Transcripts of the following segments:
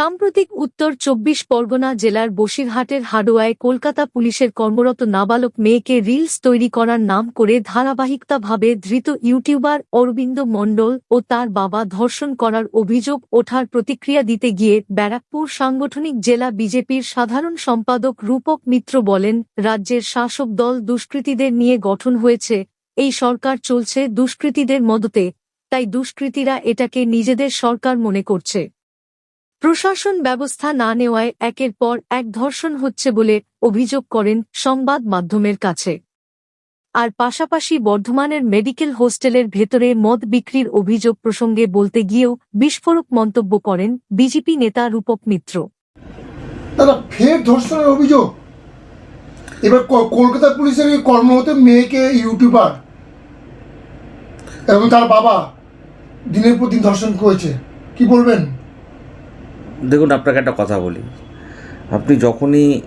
সাম্প্রতিক উত্তর চব্বিশ পরগনা জেলার বসিরহাটের হাডোয়ায় কলকাতা পুলিশের কর্মরত নাবালক মেয়েকে রিলস তৈরি করার নাম করে ধারাবাহিকতাভাবে ধৃত ইউটিউবার অরবিন্দ মণ্ডল ও তার বাবা ধর্ষণ করার অভিযোগ ওঠার প্রতিক্রিয়া দিতে গিয়ে ব্যারাকপুর সাংগঠনিক জেলা বিজেপির সাধারণ সম্পাদক রূপক মিত্র বলেন, রাজ্যের শাসক দল দুষ্কৃতীদের নিয়ে গঠন হয়েছে, এই সরকার চলছে দুষ্কৃতীদের মদতে, তাই দুষ্কৃতীরা এটাকে নিজেদের সরকার মনে করছে। প্রশাসন ব্যবস্থা না নেওয়ায় একের পর এক ধর্ষণ হচ্ছে বলে অভিযোগ করেন সংবাদ মাধ্যমের কাছে। আর পাশাপাশি বর্ধমানের মেডিকেল হোস্টেলের ভেতরে মদ বিক্রির অভিযোগ প্রসঙ্গে বলতে গিয়েও বিস্ফোরক মন্তব্য করেন বিজেপি নেতা রূপক মিত্র। ফের ধর্ষণের অভিযোগ? এবার কলকাতা পুলিশের কর্মরত মেয়েকে ইউটিউবার এবং তার বাবা দিনের পর দিন ধর্ষণ করেছে। কি বলবেন? দেখুন, আপনাকে একটা কথা বলি। আপনি যখনই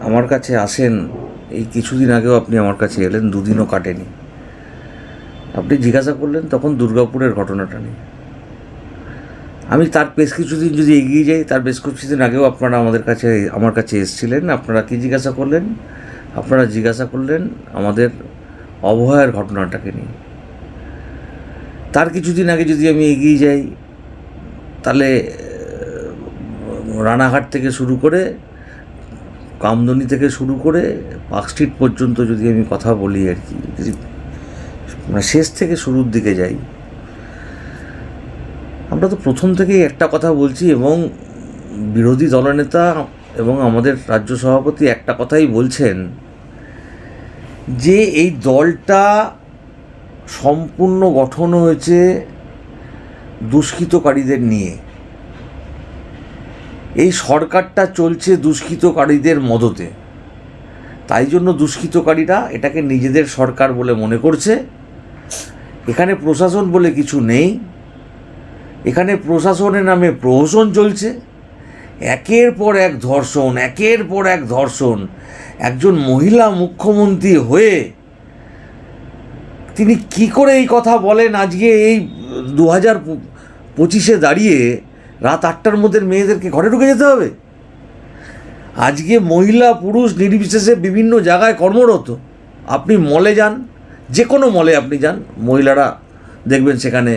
আমার কাছে আসেন, এই কিছুদিন আগেও আপনি আমার কাছে এলেন, দুদিনও কাটেনি। আপনি জিজ্ঞাসা করলেন, তখন দুর্গাপুরের ঘটনাটা নিয়ে। আমি তার বেশ কিছুদিন যদি এগিয়ে যাই, তার বেশ কিছুদিন আগেও আপনারা আমাদের কাছে, আমার কাছে এসেছিলেন। আপনারা কি জিজ্ঞাসা করলেন? আপনারা জিজ্ঞাসা করলেন আমাদের অবহায়ের ঘটনাটাকে নিয়ে। তার কিছুদিন আগে যদি আমি এগিয়ে যাই, তাহলে রানাঘাট থেকে শুরু করে, কামদনি থেকে শুরু করে পার্ক স্ট্রিট পর্যন্ত যদি আমি কথা বলি আর কি, যদি মানে শেষ থেকে শুরুর দিকে যাই, আমরা তো প্রথম থেকেই একটা কথা বলছি এবং বিরোধী দলনেতা এবং আমাদের রাজ্য সভাপতি একটা কথাই বলছেন যে এই দলটা সম্পূর্ণ গঠন হয়েছে দুষ্কৃতকারীদের নিয়ে। এই সরকারটা চলছে দুষ্কৃতকারীদের মদতে। তাই জন্য দুষ্কৃতকারীরা এটাকে নিজেদের সরকার বলে মনে করছে। এখানে প্রশাসন বলে কিছু নেই। এখানে প্রশাসনের নামে প্রহসন চলছে। একের পর এক ধর্ষণ, একের পর এক ধর্ষণ। একজন মহিলা মুখ্যমন্ত্রী হয়ে তিনি কি করে এই কথা বলেন আজকে এই দু হাজার পঁচিশে দাঁড়িয়ে রাত আটটার মধ্যে মেয়েদেরকে ঘরে ঢুকে যেতে হবে। আজকে মহিলা, পুরুষ নির্বিশেষে বিভিন্ন জায়গায় কর্মরত। আপনি মলে যান যে কোনো মলে আপনি যান, মহিলারা দেখবেন সেখানে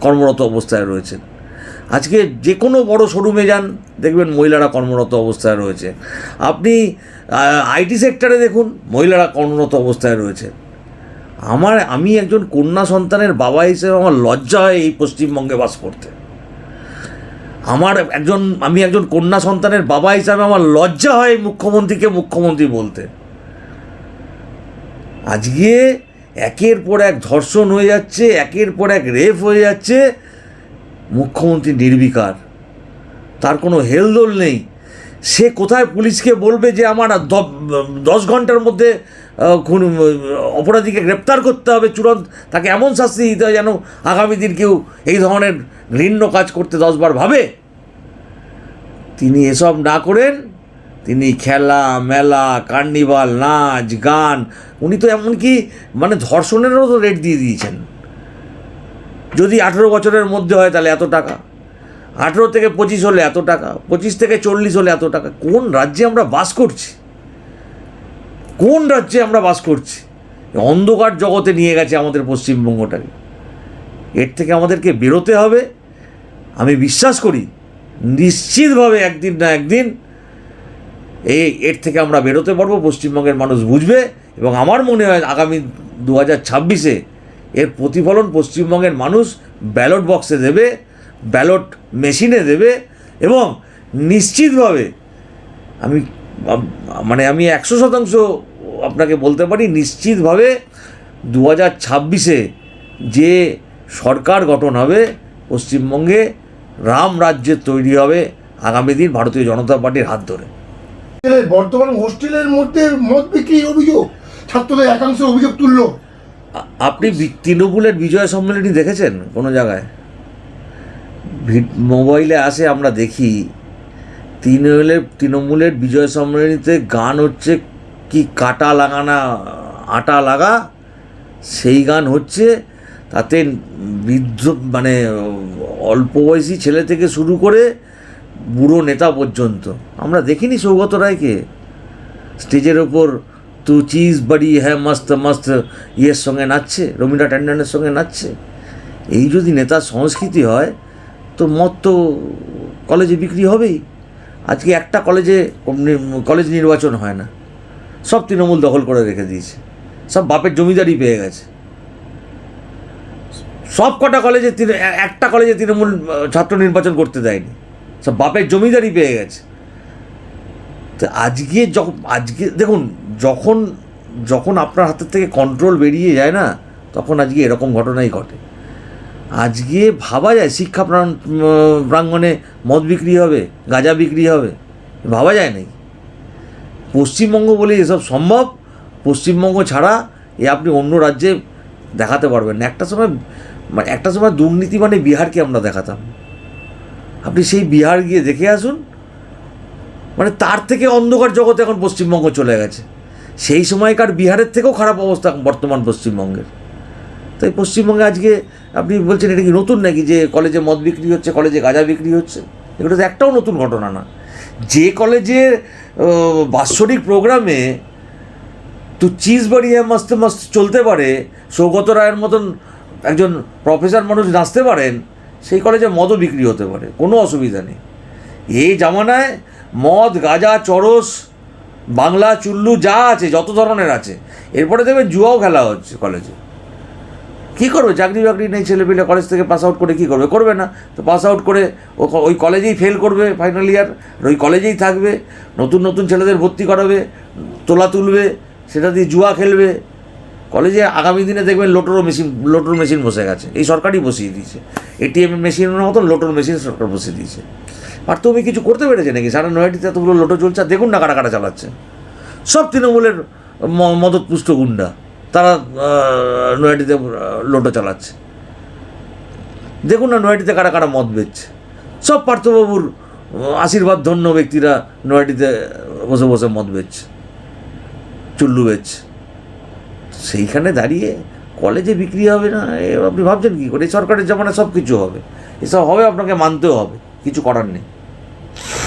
কর্মরত অবস্থায় রয়েছেন। আজকে যে কোনো বড় শোরুমে যান, দেখবেন মহিলারা কর্মরত অবস্থায় রয়েছে। আপনি আইটি সেক্টরে দেখুন, মহিলারা কর্মরত অবস্থায় রয়েছে। আমার, আমি একজন কন্যা সন্তানের বাবা হিসেবে আমার লজ্জা হয় এই পশ্চিমবঙ্গে বাস করতে। আমার একজন, আমি একজন কন্যা সন্তানের বাবা হিসাবে আমার লজ্জা হয় মুখ্যমন্ত্রীকে মুখ্যমন্ত্রী বলতে। আজকে একের পর এক ধর্ষণ হয়ে যাচ্ছে, একের পর এক রেপ হয়ে যাচ্ছে, মুখ্যমন্ত্রী নির্বিকার। তার কোনো হেলদোল নেই। সে কোথায় পুলিশকে বলবে যে আমার দশ ঘণ্টার মধ্যে খুন, অপরাধীকে গ্রেপ্তার করতে হবে, চূড়ান্ত, তাকে এমন শাস্তি দিতে হয় যেন আগামী দিন কেউ এই ধরনের ঘৃণ্য কাজ করতে দশবার ভাবে? তিনি এসব না করেন, তিনি খেলা, মেলা, কার্নিভাল, নাচ, গান, উনি তো এমনকি মানে ধর্ষণেরও তো রেট দিয়ে দিয়েছেন। যদি আঠেরো বছরের মধ্যে হয় তাহলে এত টাকা। আঠেরো থেকে পঁচিশ হলে এত টাকা, পঁচিশ থেকে চল্লিশ হলে এত টাকা। কোন রাজ্যে আমরা বাস করছি? কোন রাজ্যে আমরা বাস করছি? অন্ধকার জগতে নিয়ে গেছে আমাদের পশ্চিমবঙ্গটাকে। এর থেকে আমাদেরকে বেরোতে হবে। আমি বিশ্বাস করি নিশ্চিতভাবে একদিন না একদিন এই এর থেকে আমরা বেরোতে পারব, পশ্চিমবঙ্গের মানুষ বুঝবে এবং আমার মনে হয় আগামী দু হাজার ছাব্বিশে এর প্রতিফলন পশ্চিমবঙ্গের মানুষ ব্যালট বক্সে দেবে, ব্যালট মেশিনে দেবে এবং নিশ্চিতভাবে আমি মানে আমি একশো শতাংশ আপনাকে বলতে পারি, নিশ্চিতভাবে দু হাজার ছাব্বিশে যে সরকার গঠন হবে পশ্চিমবঙ্গে রাম রাজ্যের তৈরি হবে আগামী দিন ভারতীয় জনতা পার্টির হাত ধরে। বর্তমান হোস্টেলের মধ্যে মদ বিক্রির অভিযোগ। ছাত্রদের একাংশ অভিযোগ তুললো। আপনি তৃণমূলের বিজয় সম্মেলনী দেখেছেন কোনো জায়গায়? মোবাইলে আসে আমরা দেখি তৃণমূলের তৃণমূলের বিজয় সম্মেলনীতে গান হচ্ছে কি কাটা লাগানা আটা লাগা সেই গান হচ্ছে তাতে বৃদ্ধ মানে অল্প বয়সী ছেলে থেকে শুরু করে বুড়ো নেতা পর্যন্ত। আমরা দেখিনি সৌগত রায়কে। স্টেজের ওপর তু চিজ বাড়ি হ্যাঁ মস্ত মস্ত, ইয়ের সঙ্গে নাচছে রবীন্দ্র ট্যান্ডনের সঙ্গে নাচছে। এই যদি নেতার সংস্কৃতি হয়, তো মত তো কলেজে বিক্রি হবেই। আজকে একটা কলেজে কলেজ নির্বাচন হয় না। সব তৃণমূল দখল করে রেখে দিয়েছে। সব বাপের জমিদারি পেয়ে গেছে। সব কটা কলেজে একটা কলেজে তৃণমূল ছাত্র নির্বাচন করতে দেয়নি। সব বাপের জমিদারি পেয়ে গেছে। তো আজকে যখন, আজকে, দেখুন, যখন যখন আপনার হাতের থেকে কন্ট্রোল বেরিয়ে যায় না, তখন আজকে এরকম ঘটনাই ঘটে। আজকে ভাবা যায়, শিক্ষা প্রাণ প্রাঙ্গণে মদ বিক্রি হবে, গাঁজা বিক্রি হবে, ভাবা যায় নাকি? পশ্চিমবঙ্গ বলে এসব সম্ভব, পশ্চিমবঙ্গ ছাড়া এ আপনি অন্য রাজ্যে দেখাতে পারবেন না। একটা সময় মানে একটা সময় দুর্নীতি মানে বিহারকে আমরা দেখাতাম। আপনি সেই বিহার গিয়ে দেখে আসুন মানে তার থেকে অন্ধকার জগতে এখন পশ্চিমবঙ্গ চলে গেছে। সেই সময়কার বিহারের থেকেও খারাপ অবস্থা বর্তমান পশ্চিমবঙ্গের। তাই পশ্চিমবঙ্গে আজকে আপনি বলছেন এটা কি নতুন নাকি যে কলেজে মদ বিক্রি হচ্ছে, কলেজে গাঁজা বিক্রি হচ্ছে? এগুলো তো একটাও নতুন ঘটনা না। যে কলেজের বাৎসরিক প্রোগ্রামে তো চিজ বাড়িয়ে মাস্তে মাস্ত চলতে পারে, সৌগত রায়ের মতন একজন প্রফেসর মানুষ নাচতে পারেন, সেই কলেজে মদও বিক্রি হতে পারে, কোনো অসুবিধা নেই। এই জামানায় মদ, গাঁজা, চরস, বাংলা, চুল্লু, যা আছে, যত ধরনের আছে, এরপরে দেখবেন জুয়াও খেলা হচ্ছে কলেজে কী করবে? চাকরি বাকরি নেই ছেলেপিলে কলেজ থেকে পাস আউট করে কী করবে? করবে না, তো পাস আউট করে ওই কলেজেই ফেল করবে ফাইনাল ইয়ার ওই কলেজেই থাকবে, নতুন নতুন ছেলেদের ভর্তি করাবে, তোলা তুলবে সেটা দিয়ে জুয়া খেলবে। কলেজে আগামী দিনে দেখবেন লোটোরও মেশিন, লোটোর মেশিন বসে গেছে। এই সরকারই বসিয়ে দিয়েছে। এটিএম মেশিনের মতন লোটোর মেশিন সরকার বসিয়ে দিয়েছে। তুমি কিছু করতে পেরেছে নাকি? সারা নয়টিতে এতগুলো লোটো চলছে দেখুন না কারা কারা চালাচ্ছে। সব তৃণমূলের মদতপুষ্ট গুন্ডা। তারা নয়াটিতে লোটো চালাচ্ছে। দেখুন না নয়াটিতে কারা কারা মদ বেচছে। সব পার্থবাবুর আশীর্বাদ ধন্য ব্যক্তিরা নয়াটিতে বসে বসে মদ বেচছে। চুল্লু বেচ সেইখানে দাঁড়িয়ে কলেজে বিক্রি হবে না আপনি ভাবছেন কী করে? সরকারের জমানায় সব কিছু হবে। এসব হবে, আপনাকে মানতেও হবে। কিছু করার নেই।